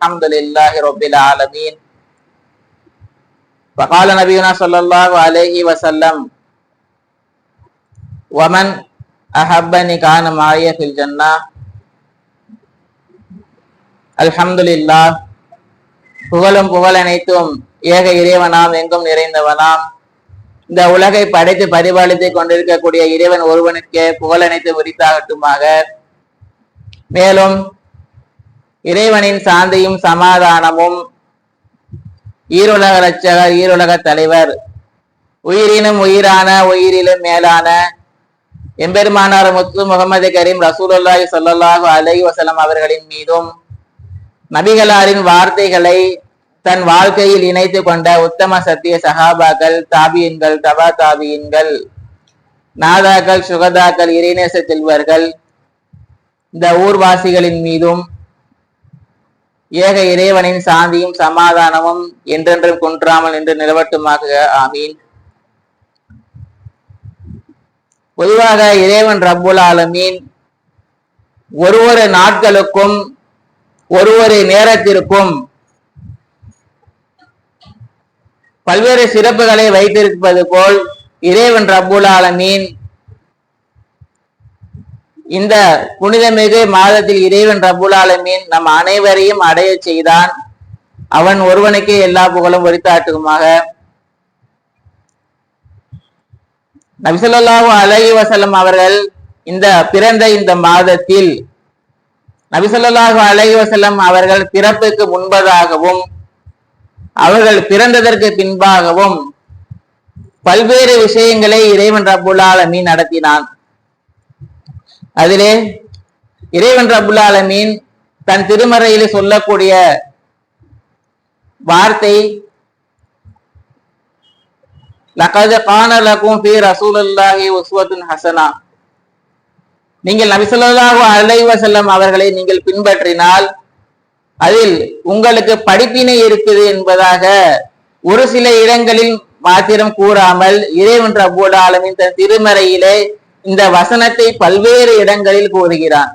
الحمد لله رب العالمين وقال نبينا صلى الله عليه وسلم ومن أحبني كان معي في الجنة الحمد لله புகழும் புகழ் அனைத்தும் ஏக இறைவனாம் எங்கும் நிறைந்தவனாம் இந்த உலகை படைத்து பரிபாலித்துக் கொண்டிருக்கக்கூடிய இறைவன் ஒருவனுக்கே புகழ் அனைத்து உரித்தாகட்டுமாக மேலும் இறைவனின் சாந்தியும் சமாதானமும் ஈருலக ரட்சகர் ஈருலக தலைவர். உயிரினும் உயிரான உயிரிலும் மேலான எம்பெருமானார் முத்து முகமது கரீம் ரசூலுல்லாஹி சொல்லல்லாஹு அலை வசலம் அவர்களின் மீதும் நபிகளாரின் வார்த்தைகளை தன் வாழ்க்கையில் இணைத்து கொண்ட உத்தம சத்திய சகாபாக்கள் தாபியன்கள் தபா தாபியன்கள் நாதாக்கள் சுகதாக்கள் இறைநேச செல்வர்கள் இந்த ஊர்வாசிகளின் மீதும் ஏக இறைவனின் சாந்தியும் சமாதானமும் என்றென்றும் குன்றாமல் என்று நிலவட்டுமாக ஆமீன். பொதுவாக இறைவன் ரப்புல் ஆலமீன் ஒரு ஒரு நாட்களுக்கும் ஒரு ஒரு நேரத்திற்கும் பல்வேறு சிறப்புகளை வைத்திருப்பது போல் இறைவன் ரப்புல் ஆலமீன் இந்த புனிதமிகு மாதத்தில் இறைவன் ரப்புல் ஆலமீன் நம் அனைவரையும் அடைய செய்தான். அவன் ஒருவனுக்கே எல்லா புகழும் உரித்தாட்டுமாக நபிசல்லாஹு அலஹி வசலம் அவர்கள் இந்த பிறந்த இந்த மாதத்தில் நபிசல்லாஹு அலஹி வசலம் அவர்கள் பிறப்புக்கு முன்பதாகவும் அவர்கள் பிறந்ததற்கு பின்பாகவும் பல்வேறு விஷயங்களை இறைவன் ரப்புல் ஆலமீன் நடத்தினான். அதிலே இறைவன் ரப்புல் ஆலமீன் தன் திருமறையில் சொல்லக்கூடிய வார்த்தை லகது கான லகும் ஃபீ ரசூலுல்லாஹி உஸ்வத்துன் ஹசனா. நீங்கள் நபி ஸல்லல்லாஹு செல்லம் அவர்களை நீங்கள் பின்பற்றினால் அதில் உங்களுக்கு படிப்பினை இருக்குது என்பதாக ஒரு சில இடங்களில் மாத்திரம் கூறாமல் இறைவன் ரப்போட ஆலமின் தன் திருமறையிலே இந்த வசனத்தை பல்வேறு இடங்களில் கூறுகிறான்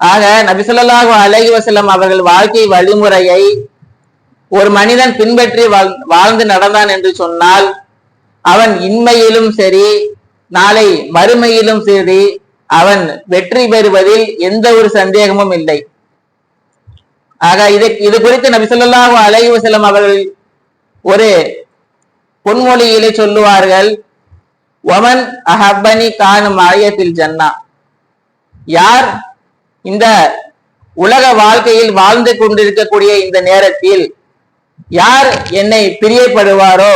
ஆக நபிசல்லாஹு அலஹி வசலம் அவர்கள் வாழ்க்கை வழிமுறையை ஒரு மனிதன் பின்பற்றி வாழ்ந்து நடந்தான் என்று சொன்னால் அவன் இன்மையிலும் சரி நாளை மறுமையிலும் சரி அவன் வெற்றி பெறுவதில் எந்த ஒரு சந்தேகமும் இல்லை. ஆக இது இது குறித்து நபிசல்லாஹு அலஹி வசலம் அவர்கள் ஒரு பொன்மொழியிலே சொல்லுவார்கள் ஒமன் அஹப்பனி காணும் ஆயத்தில் ஜன்னா. யார் இந்த உலக வாழ்க்கையில் வாழ்ந்து கொண்டிருக்கக்கூடிய இந்த நேரத்தில் யார் என்னை பிரியப்படுவாரோ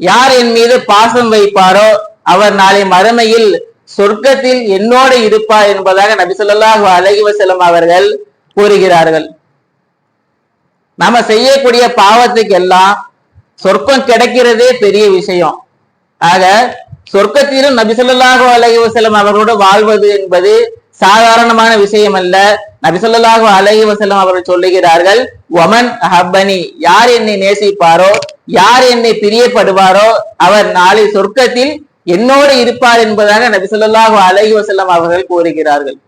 யார் என் மீது பாசம் வைப்பாரோ அவர் நாளை மறுமையில் சொர்க்கத்தில் என்னோடு இருப்பார் என்பதாக நபிசல்லாஹு அலஹி வசலம் அவர்கள் கூறுகிறார்கள். நம்ம செய்யக்கூடிய பாவத்துக்கு எல்லாம் சொர்க்கம் கிடைக்கிறதே பெரிய விஷயம். ஆக சொர்க்கத்திலும் நபிசல்லாஹு அலஹி வசலம் அவர்களோடு வாழ்வது என்பது சாதாரணமான விஷயம் அல்ல நபிசல்லாஹு அலஹி வசலம் அவர்கள் சொல்லுகிறார்கள் ஒமன் ஹப்பனி யார் என்னை நேசிப்பாரோ யார் என்னை பிரியப்படுவாரோ அவர் நாளை சொர்க்கத்தில் என்னோடு இருப்பார் என்பதாக நபிசல்லாஹு அலஹி வசலம் அவர்கள் கூறுகிறார்கள்.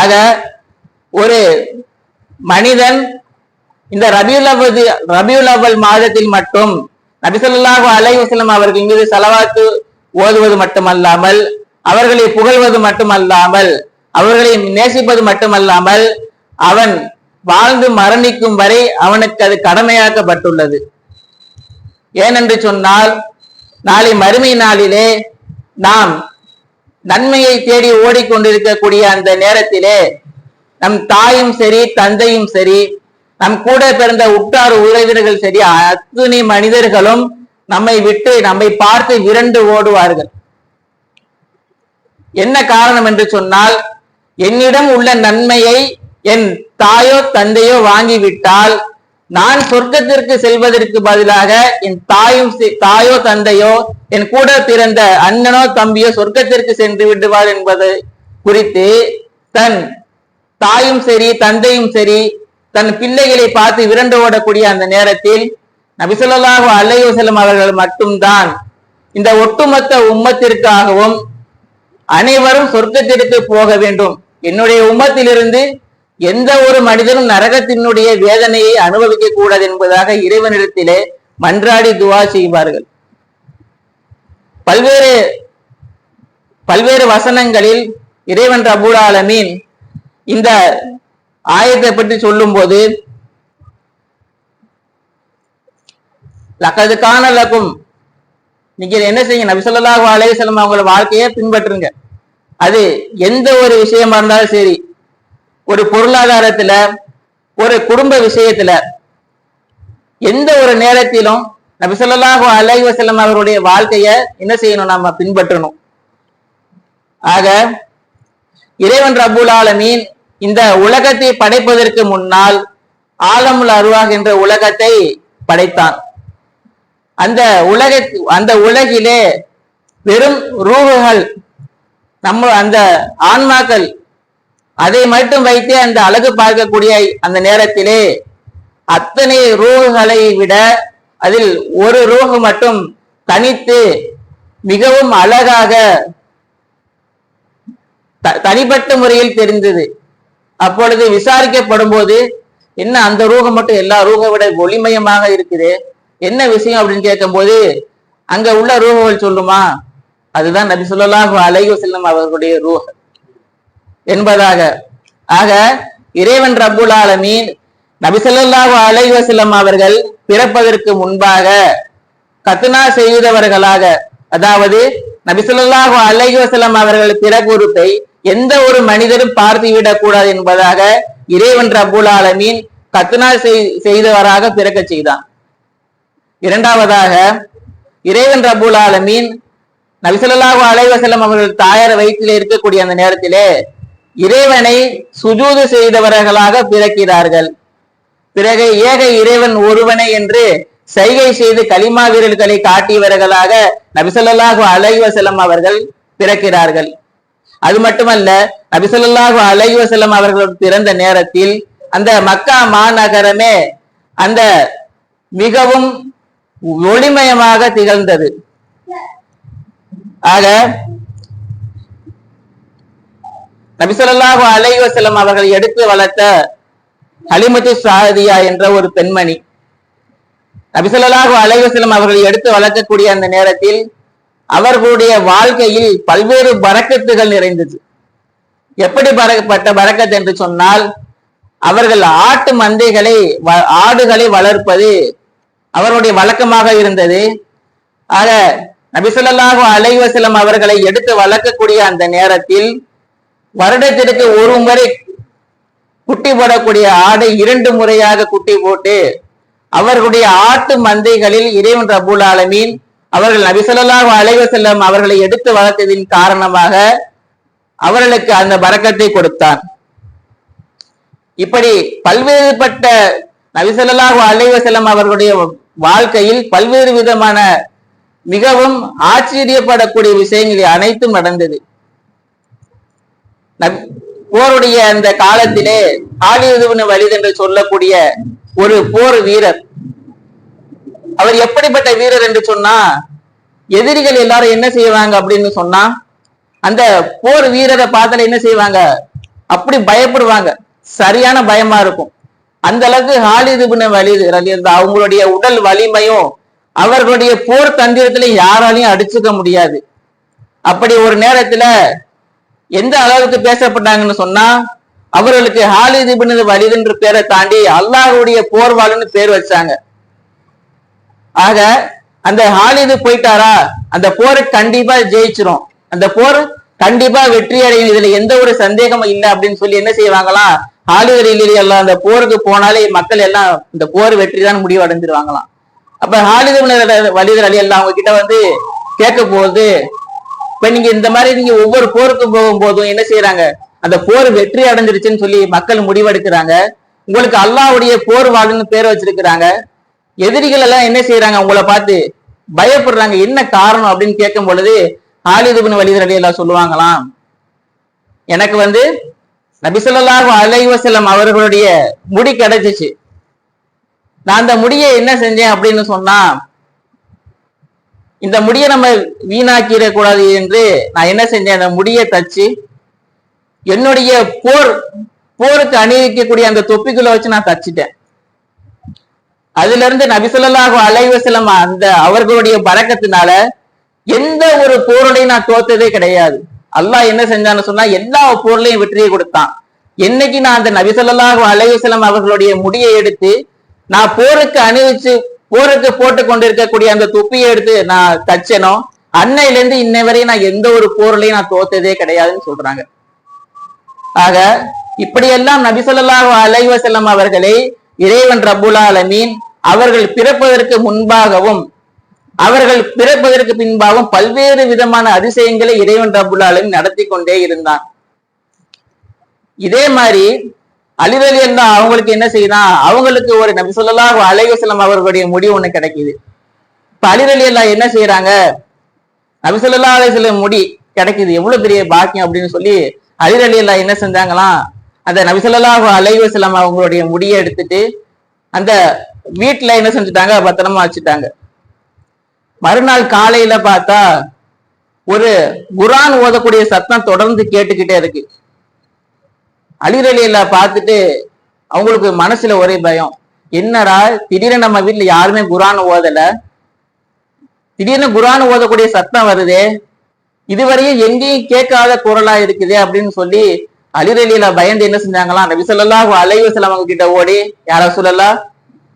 ஆக ஒரு மனிதன் இந்த ரபியுல் அவது ரபியுல் மாதத்தில் மட்டும் நபிசல்லாஹு சொல்லாஹு அலஹி அவர்கள் மீது செலவாத்து ஓதுவது மட்டுமல்லாமல் அவர்களை புகழ்வது மட்டுமல்லாமல் அவர்களை நேசிப்பது மட்டுமல்லாமல் அவன் வாழ்ந்து மரணிக்கும் வரை அவனுக்கு அது கடமையாக்கப்பட்டுள்ளது. ஏனென்று சொன்னால் நாளை மறுமை நாளிலே நாம் நன்மையை தேடி ஓடிக்கொண்டிருக்கக்கூடிய அந்த நேரத்திலே நம் தாயும் சரி தந்தையும் சரி நம் கூட பிறந்த உற்றார் உறவினர்கள் சரி அத்துணை மனிதர்களும் நம்மை விட்டு நம்மை பார்த்து விரண்டு ஓடுவார்கள். என்ன காரணம் என்று சொன்னால் என்னிடம் உள்ள நன்மையை என் தாயோ தந்தையோ வாங்கிவிட்டால் நான் சொர்க்கத்திற்கு செல்வதற்கு பதிலாக என் தாயும் தாயோ தந்தையோ என் கூட பிறந்த அண்ணனோ தம்பியோ சொர்க்கத்திற்கு சென்று விடுவார் என்பது குறித்து தன் தாயும் சரி தந்தையும் சரி தன் பிள்ளைகளை பார்த்து விரண்டு ஓடக்கூடிய அந்த நேரத்தில் நபிசல்லாஹு அலைஹி அவர்கள் மட்டும்தான் இந்த ஒட்டுமொத்த உம்மத்திற்காகவும் அனைவரும் சொர்க்கத்திற்கு போக வேண்டும். என்னுடைய உம்மத்திலிருந்து எந்த ஒரு மனிதனும் நரகத்தினுடைய வேதனையை அனுபவிக்க கூடாது என்பதாக இறைவனிடத்திலே மன்றாடி துவா செய்வார்கள். பல்வேறு பல்வேறு வசனங்களில் இறைவன் ரபுல் ஆலமீன் இந்த ஆயத்தை பற்றி சொல்லும்போது லக்கது காணலக்கும் நீங்க என்ன செய்யுங்க? நபிசல்லாஹு ஸல்லல்லாஹு அவங்களோட வாழ்க்கையை பின்பற்றுங்க. அது எந்த ஒரு விஷயமா இருந்தாலும் சரி ஒரு பொருளாதாரத்துல ஒரு குடும்ப விஷயத்துல எந்த ஒரு நேரத்திலும் நபிசல்லாஹு ஸல்லல்லாஹு அலைஹி வஸல்லம் அவருடைய வாழ்க்கைய என்ன செய்யணும்? நாம பின்பற்றணும். ஆக இறைவன் ரபுல் ஆலமீன் இந்த உலகத்தை படைப்பதற்கு முன்னால் ஆலமுல் அருவாக் என்ற உலகத்தை படைத்தான். அந்த உலக அந்த உலகிலே வெறும் ரூகுகள் நம்ம அந்த ஆன்மாக்கள் அதை மட்டும் வைத்தே அந்த அழகு பார்க்கக்கூடிய அந்த நேரத்திலே அத்தனை ரூகுகளை விட அதில் ஒரு ரூகு மட்டும் தனித்து மிகவும் அழகாக த- தனிப்பட்ட முறையில் தெரிந்தது. அப்பொழுது விசாரிக்கப்படும் போது என்ன அந்த ரூகம் மட்டும் எல்லா ரூகை விட ஒளிமயமாக இருக்குது? என்ன விஷயம் அப்படின்னு கேட்கும்போது அங்க உள்ள ரூகங்கள் சொல்லுமா அதுதான் நபி ஸல்லல்லாஹு அலைஹி வஸல்லம் அவர்களுடைய ரூஹ். என்பதாக. ஆக இறைவன் ரபுல் ஆலமீன் நபி ஸல்லல்லாஹு அலைஹி வஸல்லம் அவர்கள் பிறப்பதற்கு முன்பாக கத்னா செய்தவர்களாக அதாவது நபி ஸல்லல்லாஹு அலைஹி வஸல்லம் அவர்கள் பிறகுறுப்பை எந்த ஒரு மனிதரும் பார்த்து விடக்கூடாது என்பதாக இறைவன் ரபுலாலமீன் ஆலமீன் கத்னா செய்தவராக பிறக்கச் செய்தான். இரண்டாவதாக இறைவன் ரபுலாலமீன் ஆலமீன் நபிசல்லாஹு அலைஹி அவர்கள் தாயார் வயிற்றில் இருக்கக்கூடிய அந்த நேரத்திலே இறைவனை சுஜூது செய்தவர்களாக பிறக்கிறார்கள். பிறகு ஏக இறைவன் ஒருவனை என்று சைகை செய்து களிமா வீரர்களை காட்டியவர்களாக நபிசல்லாஹு அலைவசலம் அவர்கள் பிறக்கிறார்கள். அது மட்டுமல்ல நபிசல்லாஹு அலைஹி வஸல்லம் அவர்கள் பிறந்த நேரத்தில் அந்த மக்கா மாநகரமே அந்த மிகவும் ஒளிமயமாக திகழ்ந்தது. ஆக நபிசல்லாஹு அலைஹி அவர்கள் எடுத்து வளர்த்த ஹலிமத்து சாதியா என்ற ஒரு பெண்மணி. நபிசல்லாஹு அலைஹி அவர்கள் எடுத்து வளர்க்கக்கூடிய அந்த நேரத்தில் அவர்களுடைய வாழ்க்கையில் பல்வேறு பறக்கத்துகள் நிறைந்தது. எப்படி பறக்கப்பட்ட பறக்கத் என்று சொன்னால் அவர்கள் ஆட்டு மந்தைகளை வ- ஆடுகளை வளர்ப்பது அவருடைய வழக்கமாக இருந்தது. ஆக நபிசல்லாஹு அலைவசலம் அவர்களை எடுத்து வளர்க்கக்கூடிய அந்த நேரத்தில் வருடத்திற்கு ஒரு முறை குட்டி போடக்கூடிய ஆடை இரண்டு முறையாக குட்டி போட்டு அவர்களுடைய ஆட்டு மந்தைகளில் இறைவன் ரபுல் ஆலமீன் அவர்கள் நபிசல்லாஹு அலைவ செல்லம் அவர்களை எடுத்து வளர்த்ததின் காரணமாக அவர்களுக்கு அந்த பறக்கத்தை கொடுத்தான். இப்படி பல்வேறுபட்ட நபிசல்லாஹு அலைவ செல்லம் அவர்களுடைய வாழ்க்கையில் பல்வேறு விதமான மிகவும் ஆச்சரியப்படக்கூடிய விஷயங்கள் அனைத்தும் நடந்தது. போருடைய அந்த காலத்திலே ஆலியுதுவின் வலிது என்று சொல்லக்கூடிய ஒரு போர் வீரர் அவர் எப்படிப்பட்ட வீரர் என்று சொன்னா எதிரிகள் எல்லாரும் என்ன செய்வாங்க அப்படின்னு சொன்னா அந்த போர் வீரரை பார்த்தால என்ன செய்வாங்க? அப்படி பயப்படுவாங்க. சரியான பயமா இருக்கும். அந்த அளவுக்கு ஹாலிது வலி வலிது அவங்களுடைய உடல் வலிமையும் அவர்களுடைய போர் தந்திரத்துல யாராலையும் அடிச்சுக்க முடியாது. அப்படி ஒரு நேரத்துல எந்த அளவுக்கு பேசப்பட்டாங்கன்னு சொன்னா அவர்களுக்கு ஹாலிது வலிதுன்ற பேரை தாண்டி அல்லாஹுடைய போர்வாளுன்னு பேர் வச்சாங்க. ஆக அந்த ஹாலிது போயிட்டாரா? அந்த போர் கண்டிப்பா ஜெயிச்சிரும். அந்த போர் கண்டிப்பா வெற்றி அடையும். இதுல எந்த ஒரு சந்தேகமும் இல்லை அப்படின்னு சொல்லி என்ன செய்வாங்களாம் ஹாலிது இல்லையே எல்லாம் அந்த போருக்கு போனாலே மக்கள் எல்லாம் இந்த போர் வெற்றி தான் முடிவு அடைஞ்சிருவாங்களாம் அப்ப ஹாலிது வலிதர் அலி எல்லாம் அவங்க கிட்ட வந்து கேட்க போகுது இப்ப நீங்க இந்த மாதிரி நீங்க ஒவ்வொரு போருக்கு போகும்போதும் என்ன செய்யறாங்க அந்த போர் வெற்றி அடைஞ்சிருச்சுன்னு சொல்லி மக்கள் முடிவெடுக்கிறாங்க. உங்களுக்கு அல்லாவுடைய போர் வாழ்ன்னு பேர் வச்சிருக்கிறாங்க. எதிரிகள் எல்லாம் என்ன செய்யறாங்க உங்களை பார்த்து பயப்படுறாங்க. என்ன காரணம் அப்படின்னு கேட்கும் பொழுது ஆலிதுபின் வலிதர் அலி எல்லாம் சொல்லுவாங்களாம் எனக்கு வந்து நபிசல்லாஹு அலைவசலம் அவர்களுடைய முடி கிடைச்சிச்சு. நான் அந்த முடியை என்ன செஞ்சேன் அப்படின்னு சொன்னா இந்த முடியை நம்ம வீணாக்கிட கூடாது என்று நான் என்ன செஞ்சேன்? அந்த முடியை தச்சு என்னுடைய போர் போருக்கு அணிவிக்கக்கூடிய அந்த தொப்பிக்குள்ள வச்சு நான் தச்சிட்டேன். அதுல இருந்து நபிசல்லாஹு அலைவசலம் அந்த அவர்களுடைய பறக்கத்தினால எந்த ஒரு போரோடையும் நான் தோத்ததே கிடையாது. அல்லாஹ் என்ன செஞ்சான்னு சொன்னா எல்லா போர்லையும் வெற்றியை கொடுத்தான். என்னைக்கு நான் அந்த நபிசல்லாஹு அலைவசலம் அவர்களுடைய முடியை எடுத்து நான் போருக்கு அணிவிச்சு போருக்கு போட்டு கொண்டிருக்கக்கூடிய அந்த தொப்பியை எடுத்து நான் தச்சனோ அன்னையில இருந்து இன்னை வரையும் நான் எந்த ஒரு போர்லையும் நான் தோத்ததே கிடையாதுன்னு சொல்றாங்க. ஆக இப்படியெல்லாம் நபிசல்லாஹு அலைவசல்லம் அவர்களை இறைவன் ரபுல் ஆலமீன் அவர்கள் பிறப்பதற்கு முன்பாகவும் அவர்கள் பிறப்பதற்கு பின்பாகவும் பல்வேறு விதமான அதிசயங்களை இறைவன் ரபுல் ஆலமீன் நடத்தி கொண்டே இருந்தான். இதே மாதிரி அலிரலி என்ன அவங்களுக்கு என்ன செய்யுதான் அவங்களுக்கு ஒரு நபி சொல்லலாஹு அலைவசலம் அவர்களுடைய முடிவு ஒண்ணு கிடைக்குது. இப்ப அலிரலி எல்லாம் என்ன செய்யறாங்க நபி சொல்லா அலைவசலம் முடி கிடைக்குது. எவ்வளவு பெரிய பாக்கியம் அப்படின்னு சொல்லி அலிரலி எல்லாம் என்ன செஞ்சாங்களாம்? அந்த நபிசல்லாஹு அலைவசலம் அவங்களுடைய முடியை எடுத்துட்டு அந்த வீட்டுல என்ன செஞ்சுட்டாங்க? பத்திரமா வச்சுட்டாங்க. மறுநாள் காலையில பார்த்தா ஒரு குரான் ஓதக்கூடிய சத்தம் தொடர்ந்து கேட்டுக்கிட்டே இருக்கு. அலிரலியில பார்த்துட்டு அவங்களுக்கு மனசுல ஒரே பயம். என்னடா திடீர்னு நம்ம வீட்டுல யாருமே குரான் ஓதல? திடீர்னு குரான் ஓதக்கூடிய சத்தம் வருதே. இதுவரையும் எங்கேயும் கேட்காத குரலா இருக்குதே அப்படின்னு சொல்லி அலிரலியில பயந்து என்ன செஞ்சாங்களாம்? நபி சொல்லலாம் அலைவசலம் அவங்க கிட்ட ஓடி யார சொல்லலா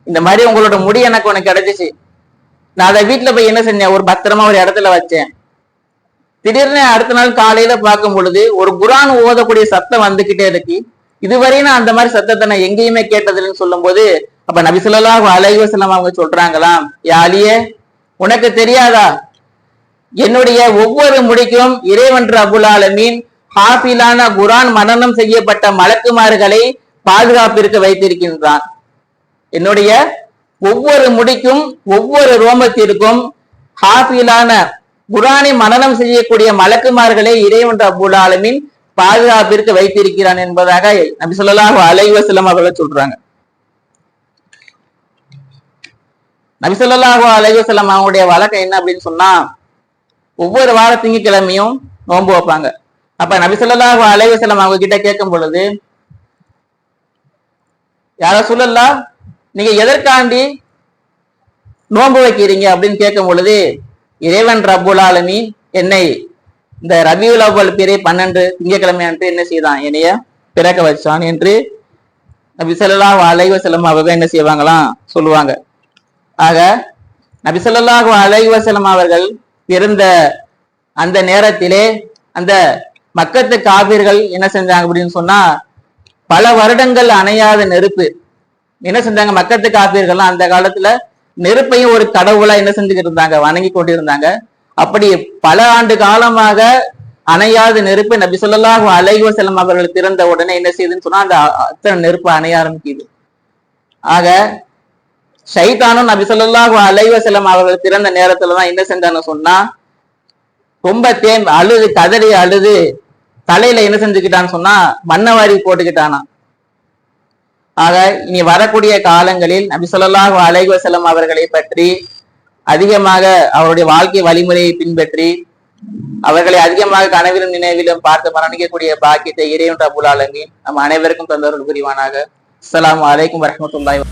இந்த மாதிரி உங்களோட முடி எனக்கு உனக்கு கிடைச்சிச்சு. நான் அதை வீட்டுல போய் என்ன செஞ்சேன்? ஒரு பத்திரமா ஒரு இடத்துல வச்சேன். திடீர்னு அடுத்த நாள் காலையில பார்க்கும் பொழுது ஒரு குரான் ஓதக்கூடிய சத்தம் வந்துகிட்டே இருக்கு. இதுவரையும் நான் அந்த மாதிரி சத்தத்தை நான் எங்கேயுமே கேட்டதில்லைன்னு சொல்லும் போது அப்ப நபிசுல்லா சொல்லலாம் அலைவசலம் அவங்க சொல்றாங்களாம் யாலியே உனக்கு தெரியாதா? என்னுடைய ஒவ்வொரு முடிக்கும் இறைவன் அபுல் ஆலமீன் ஹாஃபிலான குரான் மனநம் செய்யப்பட்ட மலக்குமார்களை பாதுகாப்பிற்கு வைத்திருக்கின்றான். என்னுடைய ஒவ்வொரு முடிக்கும் ஒவ்வொரு ரோமத்திற்கும் ஹாஃபிலான குரானை மனநம் செய்யக்கூடிய மலக்குமார்களை இறைவன் அபுல் ஆலமின் பாதுகாப்பிற்கு வைத்திருக்கிறான் என்பதாக நபி சொல்லாஹு அலைவசலம் அவர்கள் சொல்றாங்க. நபி சொல்லாஹு அலைவசலம் அவங்களுடைய வழக்கம் என்ன அப்படின்னு சொன்னா ஒவ்வொரு வார திங்கக்கிழமையும் நோன்பு வைப்பாங்க. அப்ப நபிசல்லாஹு அலைவசலம் அவங்க கிட்ட கேட்கும் பொழுது யார சொல்லலாம் நீங்க எதற்காண்டி நோன்பு வைக்கிறீங்க? அப்படின்னு கேட்கும் பொழுது இறைவன் ரபுல் ஆலமி என்னை இந்த ரபியுல் அவ்வல் பிறை பன்னெண்டு திங்கக்கிழமை அன்று என்ன செய்தான்? என்னைய பிறக்க வச்சான் என்று நபிசல்லாஹு அலைவசலம் அவங்க என்ன செய்வாங்களாம்? சொல்லுவாங்க. ஆக நபிசல்லாஹு அலைவசலம் அவர்கள் பிறந்த அந்த நேரத்திலே அந்த மக்கத்து காவிர்கள் என்ன செஞ்சாங்க அப்படின்னு சொன்னா பல வருடங்கள் அணையாத நெருப்பு. என்ன செஞ்சாங்க மக்கத்து காப்பீர்கள்லாம் அந்த காலத்துல நெருப்பையும் ஒரு கடவுளா என்ன செஞ்சுக்கிட்டு இருந்தாங்க? வணங்கி கொண்டிருந்தாங்க. அப்படி பல ஆண்டு காலமாக அணையாத நெருப்பு நபி சொல்லலாக அலைவ செல்லம் அவர்கள் திறந்த உடனே என்ன செய்யுதுன்னு சொன்னா அந்த அத்தனை நெருப்பு அணைய ஆரம்பிக்குது. ஆக சைதானும் நபி சொல்லலாக அலைவ செல்லம் அவர்கள் திறந்த நேரத்துலதான் என்ன செஞ்சான்னு சொன்னா ரொம்ப தேம் அழுது கதறி அழுது தலையில என்ன செஞ்சுக்கிட்டான்னு சொன்னா மண்ணவாரி போட்டுக்கிட்டானா. ஆக இனி வரக்கூடிய காலங்களில் நபி சொல்லாஹு அலைவசலம் அவர்களை பற்றி அதிகமாக அவருடைய வாழ்க்கை வழிமுறையை பின்பற்றி அவர்களை அதிகமாக கனவிலும் நினைவிலும் பார்த்து மரணிக்கக்கூடிய பாக்கியத்தை இறைவன் ரபுல் ஆலமீன் நம் அனைவருக்கும் தந்தவர்கள் புரிவானாக. அஸ்லாம் வலைக்கம் வரமத்துல்லாய்